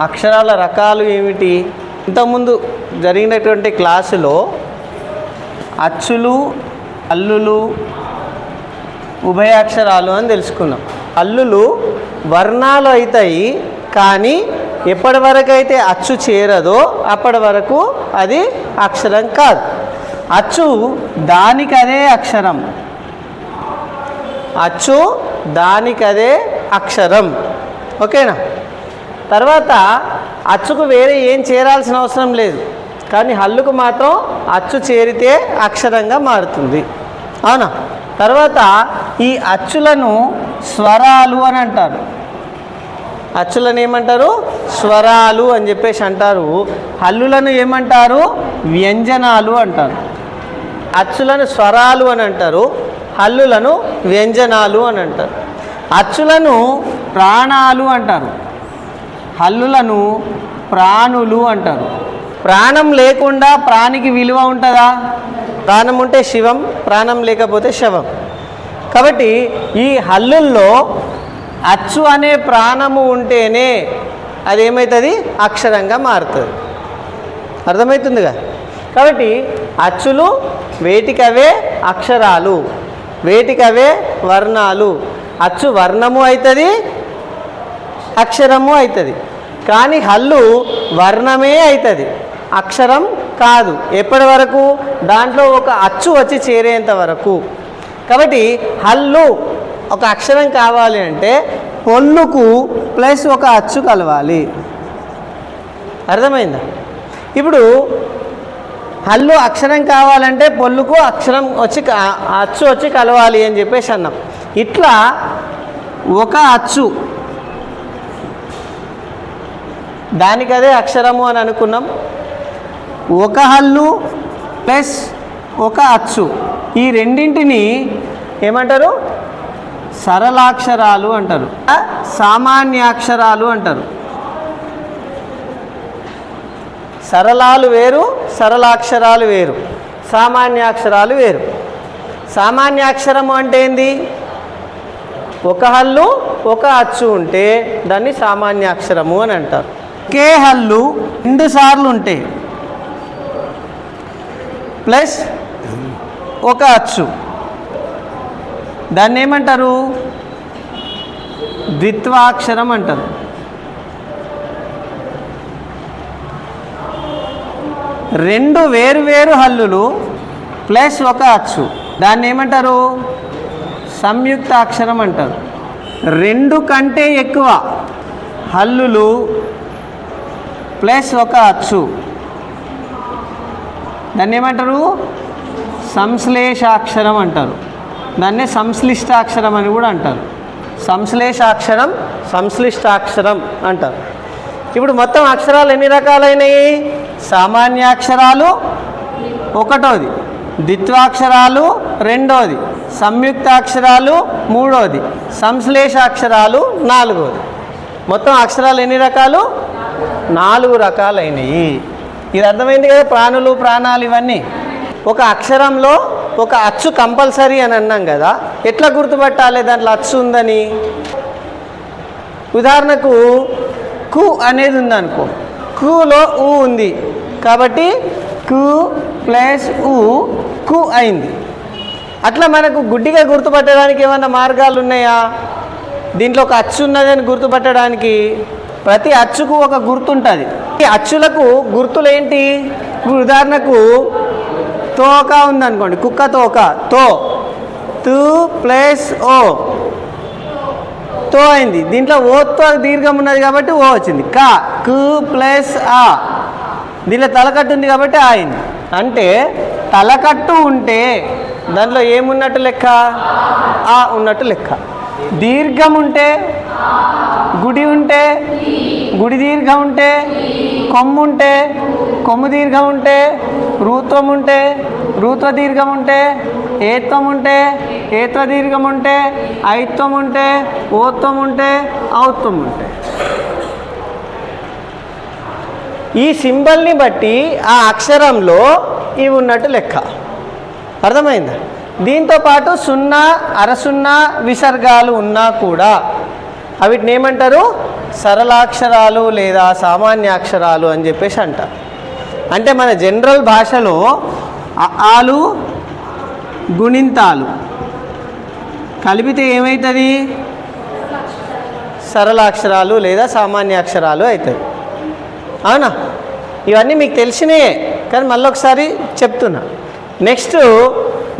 అక్షరాల రకాలు ఏమిటి? ఇంతకుముందు జరిగినటువంటి క్లాసులో అచ్చులు అల్లులు ఉభయాక్షరాలు అని తెలుసుకున్నాం. అల్లులు వర్ణాలు అవుతాయి కానీ ఎప్పటి వరకు అయితే అచ్చు చేరదో అప్పటి వరకు అది అక్షరం కాదు. అచ్చు దానికదే అక్షరం. అచ్చు దానికదే అక్షరం. ఓకేనా? తర్వాత అచ్చుకు వేరే ఏం చేరాల్సిన అవసరం లేదు. కానీ హల్లుకు మాత్రం అచ్చు చేరితే అక్షరంగా మారుతుంది. అవునా? తర్వాత ఈ అచ్చులను స్వరాలు అని అంటారు. అచ్చులను ఏమంటారు? స్వరాలు అని చెప్పేసి అంటారు. హల్లులను ఏమంటారు? వ్యంజనాలు అంటారు. అచ్చులను స్వరాలు అని అంటారు. హల్లులను వ్యంజనాలు అని అంటారు. అచ్చులను ప్రాణాలు అంటారు. హల్లులను ప్రాణులు అంటారు. ప్రాణం లేకుండా ప్రాణికి విలువ ఉంటుందా? ప్రాణం ఉంటే శివం ప్రాణం లేకపోతే శవం. కాబట్టి ఈ హల్లుల్లో అచ్చు అనే ప్రాణము ఉంటేనే అది ఏమవుతుంది అక్షరంగా మారుతుంది. అర్థమవుతుందిగా కాబట్టి అచ్చులు వేటికవే అక్షరాలు వేటికవే వర్ణాలు. అచ్చు వర్ణము అవుతుంది అక్షరము అవుతుంది కానీ హల్లు వర్ణమే అవుతుంది అక్షరం కాదు. ఎప్పటి వరకు? దాంట్లో ఒక అచ్చు వచ్చి చేరేంత వరకు. కాబట్టి హల్లు ఒక అక్షరం కావాలి అంటే పొల్లుకు ప్లస్ ఒక అచ్చు కలవాలి. అర్థమైందా? ఇప్పుడు హల్లు అక్షరం కావాలంటే పొల్లుకు అక్షరం వచ్చి అచ్చు వచ్చి కలవాలి అని చెప్పేసి అన్నాం. ఇట్లా ఒక అచ్చు దానికి అదే అక్షరము అని అనుకున్నాం. ఒక హల్లు ప్లస్ ఒక అచ్చు. ఈ రెండింటిని ఏమంటారు? సరళాక్షరాలు అంటారు. సామాన్యాక్షరాలు అంటారు. సరళాలు వేరు సరళాక్షరాలు వేరు. సామాన్యాక్షరాలు వేరు. సామాన్యాక్షరము అంటే ఏంది? ఒక హల్లు ఒక అచ్చు ఉంటే దాన్ని సామాన్యాక్షరము అని అంటారు. ఒకే హల్లు రెండు సార్లు ఉంటే. ప్లస్ ఒక అచ్చు. దాన్ని ఏమంటారు? ద్విత్వాక్షరం అంటారు. రెండు వేరు వేరు హల్లులు ప్లస్ ఒక అచ్చు. దాన్ని ఏమంటారు? సంయుక్త అక్షరం అంటారు. రెండు కంటే ఎక్కువ హల్లులు ప్లస్ ఒక అచ్చు. దాన్ని ఏమంటారు? సంశ్లేషాక్షరం అంటారు. దాన్నే సంశ్లిష్టాక్షరం అని కూడా అంటారు. సంశ్లేషాక్షరం సంశ్లిష్టాక్షరం అంటారు. ఇప్పుడు మొత్తం అక్షరాలు ఎన్ని రకాలైనవి సామాన్యాక్షరాలు ఒకటోది. ద్విత్వాక్షరాలు రెండోది. సంయుక్తాక్షరాలు మూడోది. సంశ్లేషాక్షరాలు నాలుగోది. మొత్తం అక్షరాలు ఎన్ని రకాలు? నాలుగు రకాలైనవి ఇది అర్థమైంది కదా ప్రాణులు ప్రాణాలు ఇవన్నీ? ఒక అక్షరంలో ఒక అచ్చు కంపల్సరీ అని అన్నాం కదా ఎట్లా గుర్తుపట్టాలి దాంట్లో అచ్చు ఉందని? ఉదాహరణకు కు అనేది ఉందనుకో కులో ఊ ఉంది కాబట్టి కు ప్లస్ ఊ కు అయింది. అట్లా మనకు గుడ్డిగా గుర్తుపట్టడానికి ఏమైనా మార్గాలు ఉన్నాయా దీంట్లో ఒక అచ్చు ఉన్నదని గుర్తుపట్టడానికి? ప్రతి అచ్చుకు ఒక గుర్తుంటుంది. ఈ అచ్చులకు గుర్తులేంటి? ఇప్పుడు ఉదాహరణకు తోక ఉందనుకోండి కుక్క తోక తో. తు ప్లస్ ఓ. తో అయింది. దీంట్లో ఓతో దీర్ఘం ఉన్నది కాబట్టి ఓ వచ్చింది. కా కు ప్లస్ ఆ. దీంట్లో తలకట్టు ఉంది కాబట్టి ఆ అయింది. అంటే తలకట్టు ఉంటే దాంట్లో ఏమున్నట్టు లెక్క? ఆ ఉన్నట్టు లెక్క. దీర్ఘం ఉంటే గుడి ఉంటే గుడి దీర్ఘం ఉంటే కొమ్ము ఉంటే కొమ్ము దీర్ఘం ఉంటే రూత్వం ఉంటే రూత్వ దీర్ఘం ఉంటే ఏత్వం ఉంటే ఏత్వ దీర్ఘం ఉంటే ఐత్వం ఉంటే ఓత్వం ఉంటే ఔత్వం ఉంటే. ఈ సింబల్ని బట్టి ఆ అక్షరంలో ఇవి ఉన్నట్టు లెక్క. అర్థమైందా? దీంతో పాటు సున్నా అరసున్నా విసర్గాలు ఉన్నా కూడా అవిటిని ఏమంటారు సరళాక్షరాలు లేదా సామాన్యాక్షరాలు అని చెప్పేసి అంటారు. అంటే మన జనరల్ భాషలో ఆలు గుణింతాలు. కలిపితే ఏమవుతుంది సరళాక్షరాలు లేదా సామాన్యాక్షరాలు అవుతాయి అవునా? ఇవన్నీ మీకు తెలిసినయే కానీ మళ్ళీ ఒకసారి చెప్తున్నా. నెక్స్ట్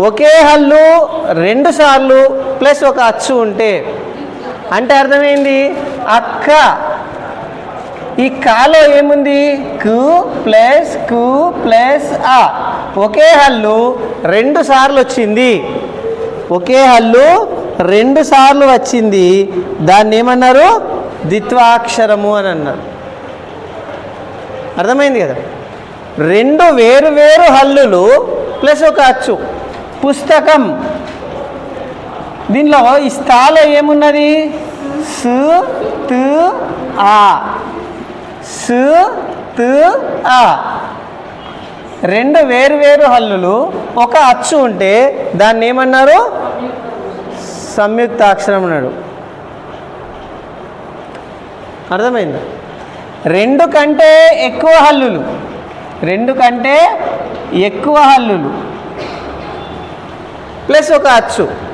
ఒకే హల్లు రెండు సార్లు ప్లస్ ఒక అచ్చు ఉంటే అంటే అర్థమైంది? అక్క. ఈ కాలో ఏముంది? కు ప్లస్కు ప్లస్ ఆ ఒకే హల్లు రెండు సార్లు వచ్చింది. ఒకే హల్లు రెండు సార్లు వచ్చింది. దాన్ని ఏమన్నారు? ద్విత్వాక్షరము అని అన్నారు. అర్థమైంది కదా? రెండు వేరు వేరు హల్లులు ప్లస్ ఒక అచ్చు. పుస్తకం. దీనిలో ఈ స్థాలో ఏమున్నది? సు తు ఆ. సు తు ఆ. రెండు వేరు వేరు హల్లులు. ఒక అచ్చు ఉంటే దాన్ని ఏమన్నారు? సంయుక్త అక్షరం అన్నాడు. అర్థమైందా? రెండు కంటే ఎక్కువ హల్లులు. రెండు కంటే ఎక్కువ హల్లులు. ప్లస్ ఒక అచ్చు.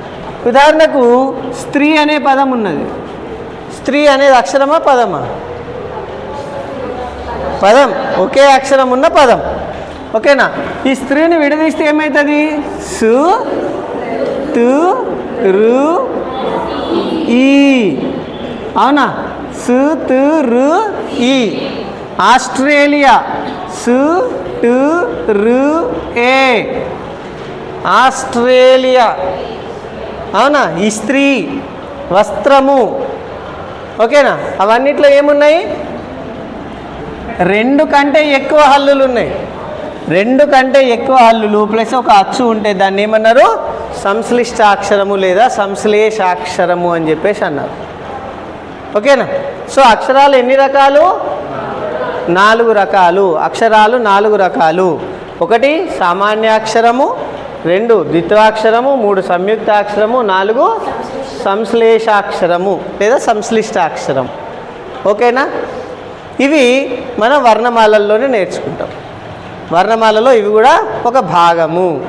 ఉదాహరణకు స్త్రీ అనే పదం ఉన్నది. స్త్రీ అనేది అక్షరమా పదమా? పదం. ఒకే అక్షరం ఉన్న పదం. ఓకేనా? ఈ స్త్రీని విడదీస్తే ఏమవుతుంది సు తు రు ఈ. అవునా? సు తు రు ఈ. ఆస్ట్రేలియా. సు టు రు ఏ. ఆస్ట్రేలియా. అవునా? ఇస్త్రీ వస్త్రము. ఓకేనా? అవన్నిట్లో ఏమున్నాయి? రెండు కంటే ఎక్కువ హల్లులు ఉన్నాయి రెండు కంటే ఎక్కువ హల్లులు ప్లస్ ఒక అచ్చు ఉంటే దాన్ని ఏమన్నారు? సంశ్లిష్టాక్షరము లేదా సంశ్లేషాక్షరము అని చెప్పేసి అన్నారు. ఓకేనా? సో అక్షరాలు ఎన్ని రకాలు? నాలుగు రకాలు. అక్షరాలు నాలుగు రకాలు. ఒకటి సామాన్యాక్షరము రెండు ద్విత్వాక్షరము మూడు సంయుక్తాక్షరము నాలుగు సంశ్లేషాక్షరము లేదా సంశ్లిష్టాక్షరం. ఓకేనా? ఇవి మనం వర్ణమాలల్లోనే నేర్చుకుంటాం. వర్ణమాలలో ఇవి కూడా ఒక భాగము.